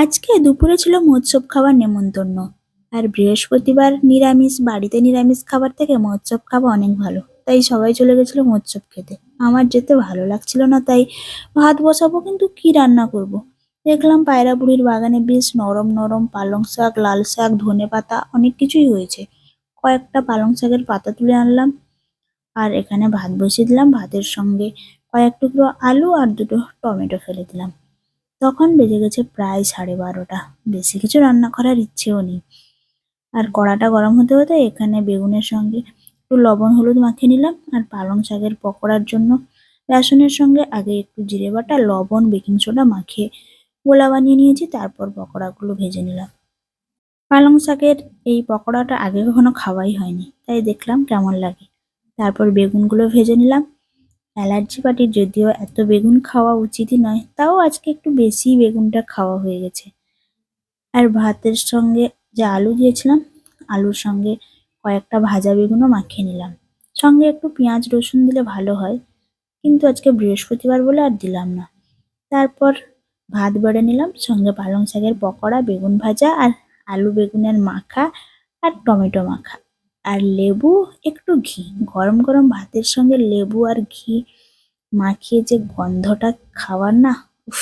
আজকে দুপুরে ছিল মৎস্যব খাবার নেমন্তন্ন, আর বৃহস্পতিবার নিরামিষ, বাড়িতে নিরামিষ খাবার থেকে মৎস্যব খাওয়া অনেক ভালো, তাই সবাই চলে গেছিল মৎস্যব খেতে। আমার যেতে ভালো লাগছিল না, তাই ভাত বসাবো কিন্তু কি রান্না করব। দেখলাম পায়রা বুড়ির বাগানে বেশ নরম নরম পালং শাক, লাল শাক, ধনে পাতা অনেক কিছুই হয়েছে। কয়েকটা পালং শাকের পাতা তুলে আনলাম, আর এখানে ভাত বসিয়ে দিলাম। ভাতের সঙ্গে কয়েক টুকরো আলু আর দুটো টমেটো ফেলে দিলাম। তখন বেজে গেছে প্রায় সাড়ে বারোটা। বেশি কিছু রান্না করার ইচ্ছেও নেই। আর কড়াটা গরম হতে হতে এখানে বেগুনের সঙ্গে একটু লবণ, হলুদ মাখিয়ে নিলাম। আর পালং শাকের পকোড়ার জন্য বেসনের সঙ্গে আগে একটু জিরে বাটা, লবণ, বেকিং সোডা মাখিয়ে গোলা বানিয়ে নিয়েছি। তারপর পকোড়াগুলো ভেজে নিলাম। পালং শাকের এই পকোড়াটা আগে কখনো খাওয়াই হয়নি। তাই দেখলাম কেমন লাগে। তারপর বেগুনগুলো ভেজে নিলাম। অ্যালার্জি পার্টির যদিও এত বেগুন খাওয়া উচিতই নয়, তাও আজকে একটু বেশি বেগুনটা খাওয়া হয়ে গেছে। আর ভাতের সঙ্গে যে আলু দিয়েছিলাম, আলুর সঙ্গে কয়েকটা ভাজা বেগুনও মাখিয়ে নিলাম। সঙ্গে একটু পেঁয়াজ রসুন দিলে ভালো হয়, কিন্তু আজকে বৃহস্পতিবার বলে আর দিলাম না। তারপর ভাত বেড়ে নিলাম, সঙ্গে পালং শাকের পকোড়া, বেগুন ভাজা আর আলু বেগুনের মাখা আর টমেটো মাখা। আর লেবু একটু ঘি। গরম গরম ভাতের সঙ্গে লেবু আর ঘি মাখিয়ে যে গন্ধটা খাওয়ার না, উফ